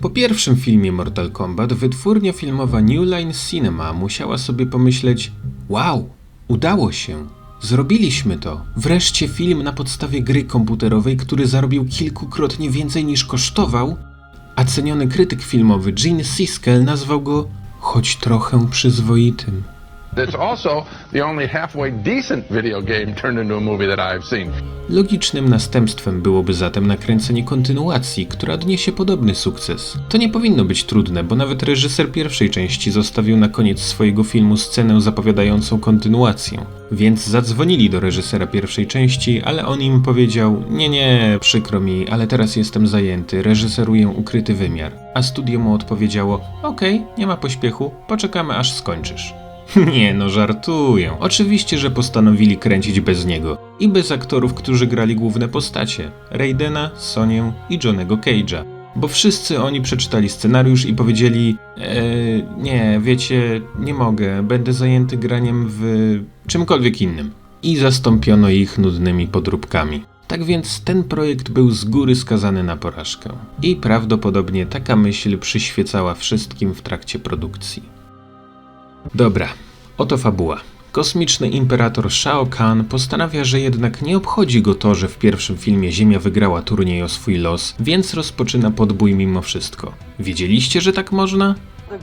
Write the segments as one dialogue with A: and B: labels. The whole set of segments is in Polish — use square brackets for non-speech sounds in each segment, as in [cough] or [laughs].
A: Po pierwszym filmie Mortal Kombat wytwórnia filmowa New Line Cinema musiała sobie pomyśleć: Wow, udało się! Zrobiliśmy to! Wreszcie film na podstawie gry komputerowej, który zarobił kilkukrotnie więcej niż kosztował, a ceniony krytyk filmowy Gene Siskel nazwał go choć trochę przyzwoitym.
B: It's also the only halfway decent video game turned into a movie that I've seen.
A: Logicznym następstwem byłoby zatem nakręcenie kontynuacji, która odniesie podobny sukces. To nie powinno być trudne, bo nawet reżyser pierwszej części zostawił na koniec swojego filmu scenę zapowiadającą kontynuację. Więc zadzwonili do reżysera pierwszej części, ale on im powiedział: Nie, nie, przykro mi, ale teraz jestem zajęty, reżyseruję ukryty wymiar. A studio mu odpowiedziało: Okej, nie ma pośpiechu, poczekamy aż skończysz. [laughs] Nie no, żartuję. Oczywiście, że postanowili kręcić bez niego. I bez aktorów, którzy grali główne postacie. Raidena, Sonię i Johnego Cage'a. Bo wszyscy oni przeczytali scenariusz i powiedzieli eee, nie, wiecie, nie mogę, będę zajęty graniem w czymkolwiek innym. I zastąpiono ich nudnymi podróbkami. Tak więc ten projekt był z góry skazany na porażkę. I prawdopodobnie taka myśl przyświecała wszystkim w trakcie produkcji. Dobra, oto fabuła. Kosmiczny imperator Shao Kahn postanawia, że jednak nie obchodzi go to, że w pierwszym filmie Ziemia wygrała turniej o swój los, więc rozpoczyna podbój mimo wszystko. Wiedzieliście, że tak można?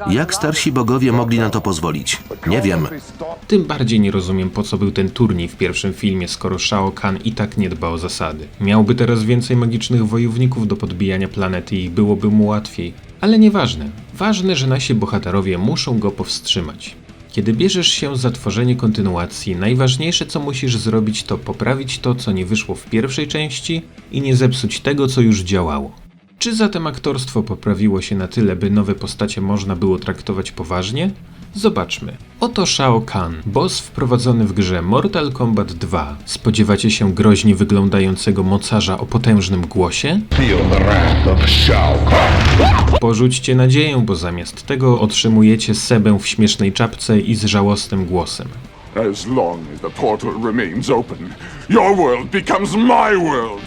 C: Jak starsi bogowie mogli na to pozwolić? Nie wiem.
A: Tym bardziej nie rozumiem, po co był ten turniej w pierwszym filmie, skoro Shao Kahn i tak nie dba o zasady. Miałby teraz więcej magicznych wojowników do podbijania planety i byłoby mu łatwiej. Ale nieważne. Ważne, że nasi bohaterowie muszą go powstrzymać. Kiedy bierzesz się za tworzenie kontynuacji, najważniejsze co musisz zrobić to poprawić to, co nie wyszło w pierwszej części i nie zepsuć tego, co już działało. Czy zatem aktorstwo poprawiło się na tyle, by nowe postacie można było traktować poważnie? Zobaczmy. Oto Shao Kahn, boss wprowadzony w grze Mortal Kombat 2. Spodziewacie się groźnie wyglądającego mocarza o potężnym głosie?
B: Feel the wrath of Shao Kahn.
A: Porzućcie nadzieję, bo zamiast tego otrzymujecie Sebę w śmiesznej czapce i z żałosnym głosem.
D: As long as the portal remains open, your world becomes my world.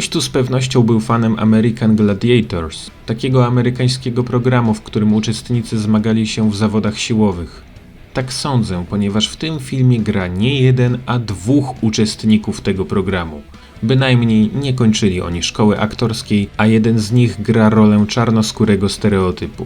A: Ktoś tu z pewnością był fanem American Gladiators, takiego amerykańskiego programu, w którym uczestnicy zmagali się w zawodach siłowych. Tak sądzę, ponieważ w tym filmie gra nie jeden, a dwóch uczestników tego programu. Bynajmniej nie kończyli oni szkoły aktorskiej, a jeden z nich gra rolę czarnoskórego stereotypu.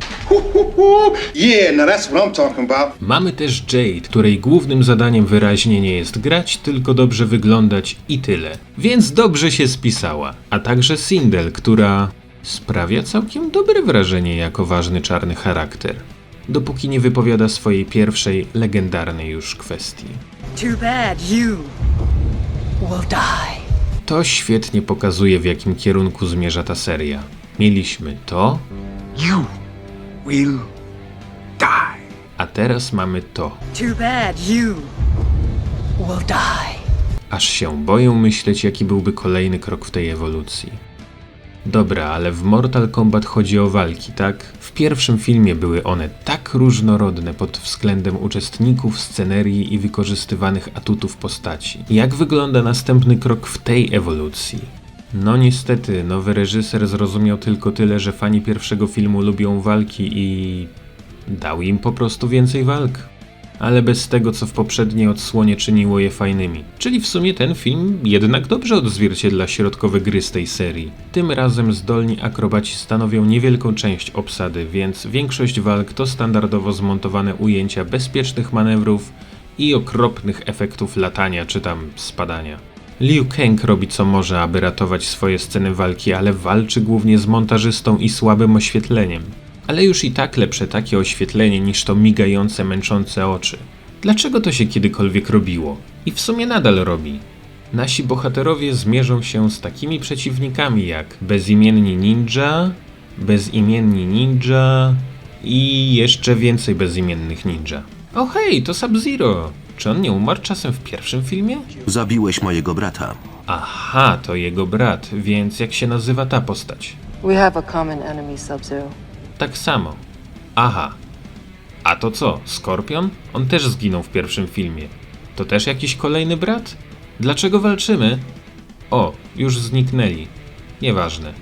E: Yeah, now that's what I'm talking about.
A: Mamy też Jade, której głównym zadaniem wyraźnie nie jest grać, tylko dobrze wyglądać i tyle. Więc dobrze się spisała. A także Sindel, która sprawia całkiem dobre wrażenie jako ważny czarny charakter. Dopóki nie wypowiada swojej pierwszej, legendarnej już kwestii.
F: Too bad you will die.
A: To świetnie pokazuje, w jakim kierunku zmierza ta seria. Mieliśmy to,
G: You will die.
A: a teraz mamy to.
F: Too bad you will die.
A: Aż się boję myśleć, jaki byłby kolejny krok w tej ewolucji. Dobra, ale w Mortal Kombat chodzi o walki, tak? Pierwszym filmie były one tak różnorodne pod względem uczestników, scenerii i wykorzystywanych atutów postaci. Jak wygląda następny krok w tej ewolucji? No niestety, nowy reżyser zrozumiał tylko tyle, że fani pierwszego filmu lubią walki i dał im po prostu więcej walk ale bez tego, co w poprzedniej odsłonie czyniło je fajnymi. Czyli w sumie ten film jednak dobrze odzwierciedla środkowe gry z tej serii. Tym razem zdolni akrobaci stanowią niewielką część obsady, więc większość walk to standardowo zmontowane ujęcia bezpiecznych manewrów i okropnych efektów latania czy tam spadania. Liu Kang robi co może, aby ratować swoje sceny walki, ale walczy głównie z montażystą i słabym oświetleniem. Ale już i tak lepsze takie oświetlenie niż to migające, męczące oczy. Dlaczego to się kiedykolwiek robiło? I w sumie nadal robi. Nasi bohaterowie zmierzą się z takimi przeciwnikami jak bezimienni ninja, bezimienni ninja i jeszcze więcej bezimiennych ninja. O hej, to Sub-Zero! Czy on nie umarł czasem w pierwszym filmie?
C: Zabiłeś mojego brata.
A: Aha, to jego brat, więc jak się nazywa ta postać?
H: We have a common enemy, Sub-Zero.
A: Tak samo. Aha. A to co, Skorpion? On też zginął w pierwszym filmie. To też jakiś kolejny brat? Dlaczego walczymy? O, już zniknęli. Nieważne.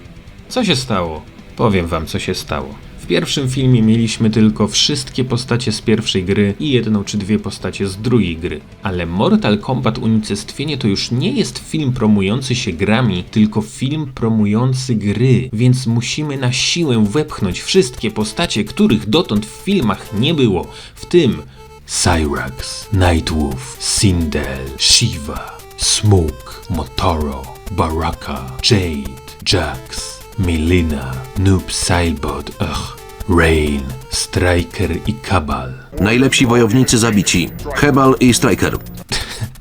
A: Co się stało? Powiem wam, co się stało. Pierwszym filmie mieliśmy tylko wszystkie postacie z pierwszej gry i jedną czy dwie postacie z drugiej gry. Ale Mortal Kombat Unicestwienie to już nie jest film promujący się grami, tylko film promujący gry, więc musimy na siłę wepchnąć wszystkie postacie, których dotąd w filmach nie było, w tym Cyrax, Nightwolf, Sindel, Shiva, Smoke, Motoro, Baraka, Jade, Jax, Milina, Noob Sailbot, ugh, Rain, Striker i Kabal.
C: Najlepsi wojownicy zabici. Hebal i Striker.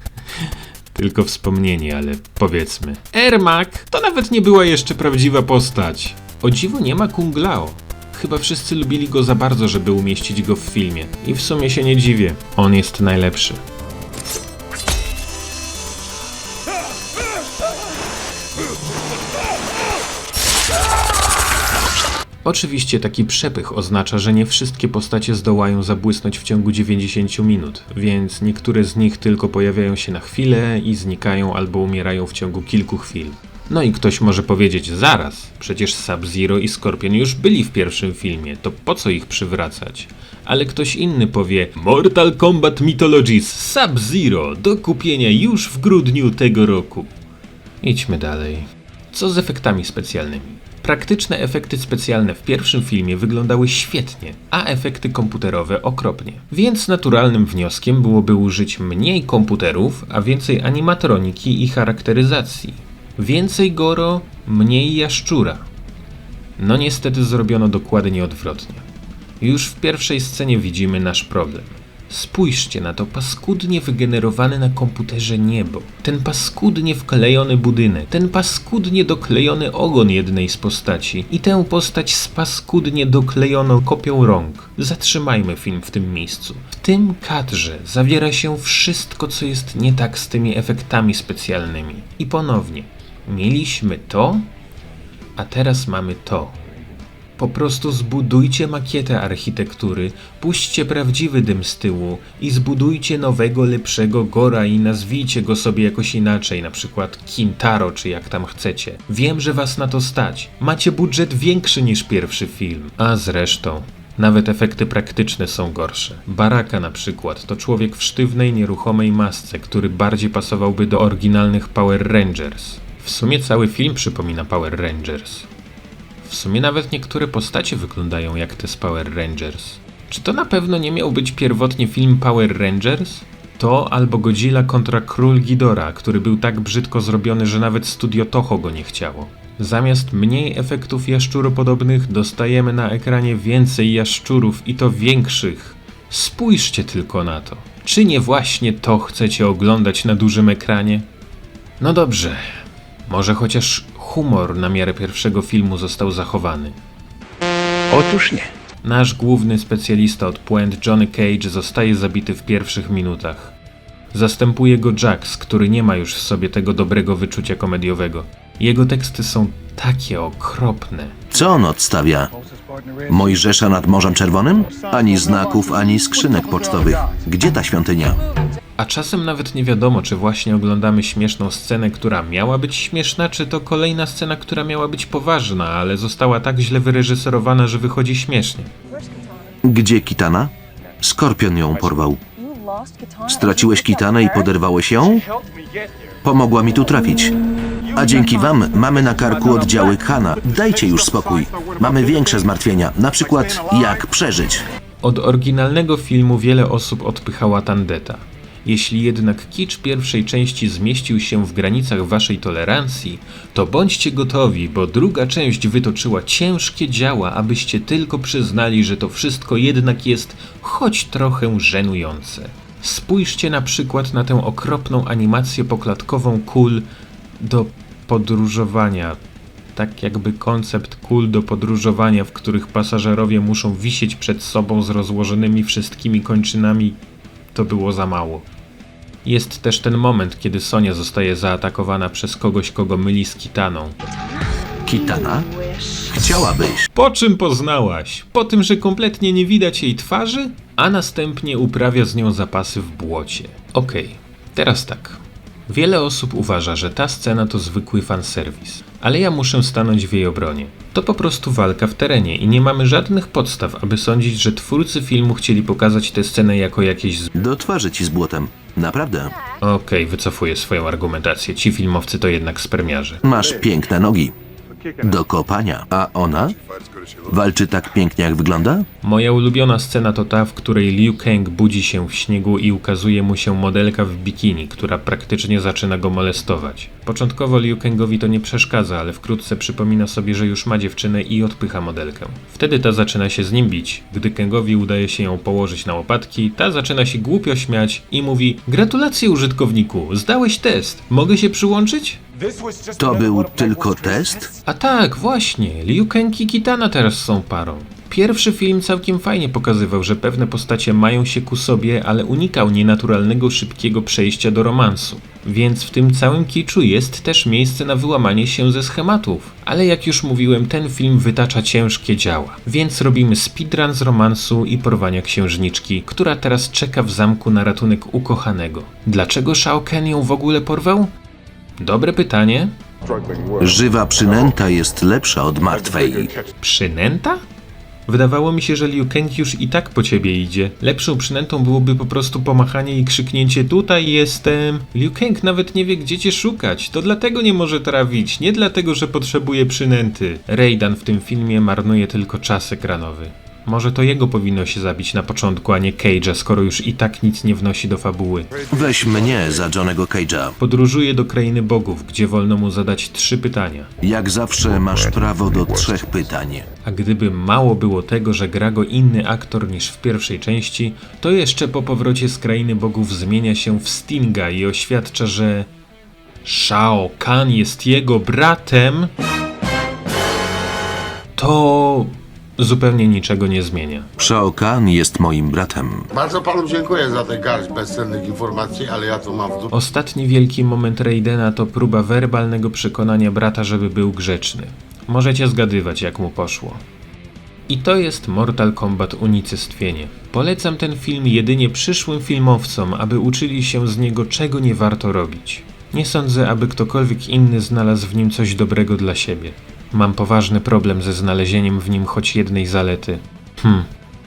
C: [laughs]
A: Tylko wspomnienie, ale powiedzmy. Ermak to nawet nie była jeszcze prawdziwa postać. O dziwo nie ma Kung Lao. Chyba wszyscy lubili go za bardzo, żeby umieścić go w filmie. I w sumie się nie dziwię. On jest najlepszy. Oczywiście taki przepych oznacza, że nie wszystkie postacie zdołają zabłysnąć w ciągu 90 minut, więc niektóre z nich tylko pojawiają się na chwilę i znikają albo umierają w ciągu kilku chwil. No i ktoś może powiedzieć zaraz, przecież Sub-Zero i Scorpion już byli w pierwszym filmie, to po co ich przywracać? Ale ktoś inny powie Mortal Kombat Mythologies Sub-Zero do kupienia już w grudniu tego roku. Idźmy dalej. Co z efektami specjalnymi? Praktyczne efekty specjalne w pierwszym filmie wyglądały świetnie, a efekty komputerowe okropnie. Więc naturalnym wnioskiem byłoby użyć mniej komputerów, a więcej animatroniki i charakteryzacji. Więcej Goro, mniej Jaszczura. No niestety zrobiono dokładnie odwrotnie. Już w pierwszej scenie widzimy nasz problem. Spójrzcie na to paskudnie wygenerowane na komputerze niebo, ten paskudnie wklejony budynek, ten paskudnie doklejony ogon jednej z postaci i tę postać z paskudnie doklejoną kopią rąk. Zatrzymajmy film w tym miejscu. W tym kadrze zawiera się wszystko, co jest nie tak z tymi efektami specjalnymi. I ponownie, mieliśmy to, a teraz mamy to. Po prostu zbudujcie makietę architektury, puśćcie prawdziwy dym z tyłu i zbudujcie nowego, lepszego Gora i nazwijcie go sobie jakoś inaczej, na przykład Kintaro czy jak tam chcecie. Wiem, że was na to stać. Macie budżet większy niż pierwszy film. A zresztą, nawet efekty praktyczne są gorsze. Baraka na przykład to człowiek w sztywnej, nieruchomej masce, który bardziej pasowałby do oryginalnych Power Rangers. W sumie cały film przypomina Power Rangers. W sumie nawet niektóre postacie wyglądają jak te z Power Rangers. Czy to na pewno nie miał być pierwotnie film Power Rangers? To albo Godzilla kontra Król Ghidorah, który był tak brzydko zrobiony, że nawet studio Toho go nie chciało. Zamiast mniej efektów jaszczuropodobnych dostajemy na ekranie więcej jaszczurów i to większych. Spójrzcie tylko na to. Czy nie właśnie to chcecie oglądać na dużym ekranie? No dobrze, może chociaż humor na miarę pierwszego filmu został zachowany.
G: Otóż nie.
A: Nasz główny specjalista od puent Johnny Cage zostaje zabity w pierwszych minutach. Zastępuje go Jax, który nie ma już w sobie tego dobrego wyczucia komediowego. Jego teksty są takie okropne.
C: Co on odstawia? Mojżesza nad Morzem Czerwonym? Ani znaków, ani skrzynek pocztowych. Gdzie ta świątynia?
A: A czasem nawet nie wiadomo, czy właśnie oglądamy śmieszną scenę, która miała być śmieszna, czy to kolejna scena, która miała być poważna, ale została tak źle wyreżyserowana, że wychodzi śmiesznie.
C: Gdzie Kitana? Skorpion ją porwał. Straciłeś Kitanę i poderwałeś ją? Pomogła mi tu trafić. A dzięki wam mamy na karku oddziały Kana. Dajcie już spokój. Mamy większe zmartwienia, na przykład jak przeżyć.
A: Od oryginalnego filmu wiele osób odpychała tandeta. Jeśli jednak kicz pierwszej części zmieścił się w granicach waszej tolerancji, to bądźcie gotowi, bo druga część wytoczyła ciężkie działa, abyście tylko przyznali, że to wszystko jednak jest choć trochę żenujące. Spójrzcie na przykład na tę okropną animację poklatkową kul do podróżowania. Tak jakby koncept kul do podróżowania, w których pasażerowie muszą wisieć przed sobą z rozłożonymi wszystkimi kończynami, to było za mało. Jest też ten moment, kiedy Sonia zostaje zaatakowana przez kogoś, kogo myli z Kitaną.
C: Kitana? Chciałabyś.
A: Po czym poznałaś? Po tym, że kompletnie nie widać jej twarzy? A następnie uprawia z nią zapasy w błocie. Okej, teraz tak. Wiele osób uważa, że ta scena to zwykły fanserwis. Ale ja muszę stanąć w jej obronie. To po prostu walka w terenie i nie mamy żadnych podstaw, aby sądzić, że twórcy filmu chcieli pokazać tę scenę jako jakieś z...
C: Do twarzy ci z błotem. Naprawdę.
A: Okej, wycofuję swoją argumentację. Ci filmowcy to jednak spermiarze.
C: Masz piękne nogi. Do kopania. A ona? Walczy tak pięknie, jak wygląda?
A: Moja ulubiona scena to ta, w której Liu Kang budzi się w śniegu i ukazuje mu się modelka w bikini, która praktycznie zaczyna go molestować. Początkowo Liu Kangowi to nie przeszkadza, ale wkrótce przypomina sobie, że już ma dziewczynę i odpycha modelkę. Wtedy ta zaczyna się z nim bić. Gdy Kangowi udaje się ją położyć na łopatki, ta zaczyna się głupio śmiać i mówi Gratulacje użytkowniku, zdałeś test, mogę się przyłączyć?
C: To był tylko test?
A: A tak, właśnie, Liu Kang i Kitana teraz są parą. Pierwszy film całkiem fajnie pokazywał, że pewne postacie mają się ku sobie, ale unikał nienaturalnego, szybkiego przejścia do romansu. Więc w tym całym kiczu jest też miejsce na wyłamanie się ze schematów. Ale jak już mówiłem, ten film wytacza ciężkie działa. Więc robimy speedrun z romansu i porwania księżniczki, która teraz czeka w zamku na ratunek ukochanego. Dlaczego Shao Kahn ją w ogóle porwał? Dobre pytanie.
C: Żywa przynęta jest lepsza od martwej.
A: Przynęta? Wydawało mi się, że Liu Kang już i tak po ciebie idzie. Lepszą przynętą byłoby po prostu pomachanie i krzyknięcie tutaj jestem. Liu Kang nawet nie wie gdzie cię szukać. To dlatego nie może trafić, nie dlatego, że potrzebuje przynęty. Raydan w tym filmie marnuje tylko czas ekranowy. Może to jego powinno się zabić na początku, a nie Cage'a, skoro już i tak nic nie wnosi do fabuły.
C: Weź mnie za Johnego Cage'a.
A: Podróżuje do krainy bogów, gdzie wolno mu zadać trzy pytania.
C: Jak zawsze masz prawo do trzech pytań.
A: A gdyby mało było tego, że gra go inny aktor niż w pierwszej części, to jeszcze po powrocie z krainy bogów zmienia się w Stinga i oświadcza, że Shao Kahn jest jego bratem, to zupełnie niczego nie zmienia.
C: Shao Kahn jest moim bratem.
I: Bardzo panu dziękuję za tę garść bezcennych informacji, ale ja tu mam w dupie.
A: Ostatni wielki moment Raidena to próba werbalnego przekonania brata, żeby był grzeczny. Możecie zgadywać, jak mu poszło. I to jest Mortal Kombat Unicestwienie. Polecam ten film jedynie przyszłym filmowcom, aby uczyli się z niego, czego nie warto robić. Nie sądzę, aby ktokolwiek inny znalazł w nim coś dobrego dla siebie. Mam poważny problem ze znalezieniem w nim choć jednej zalety. Hmm,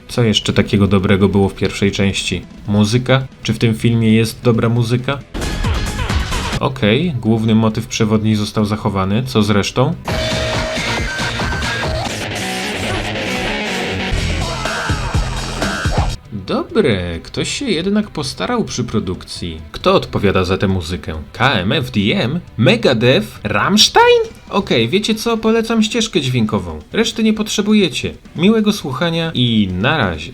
A: co jeszcze takiego dobrego było w pierwszej części? Muzyka? Czy w tym filmie jest dobra muzyka? Okej, główny motyw przewodni został zachowany, co z resztą? Dobre, ktoś się jednak postarał przy produkcji. Kto odpowiada za tę muzykę? KMFDM? Megadeth? Rammstein? Okej, wiecie co? Polecam ścieżkę dźwiękową. Reszty nie potrzebujecie. Miłego słuchania i na razie.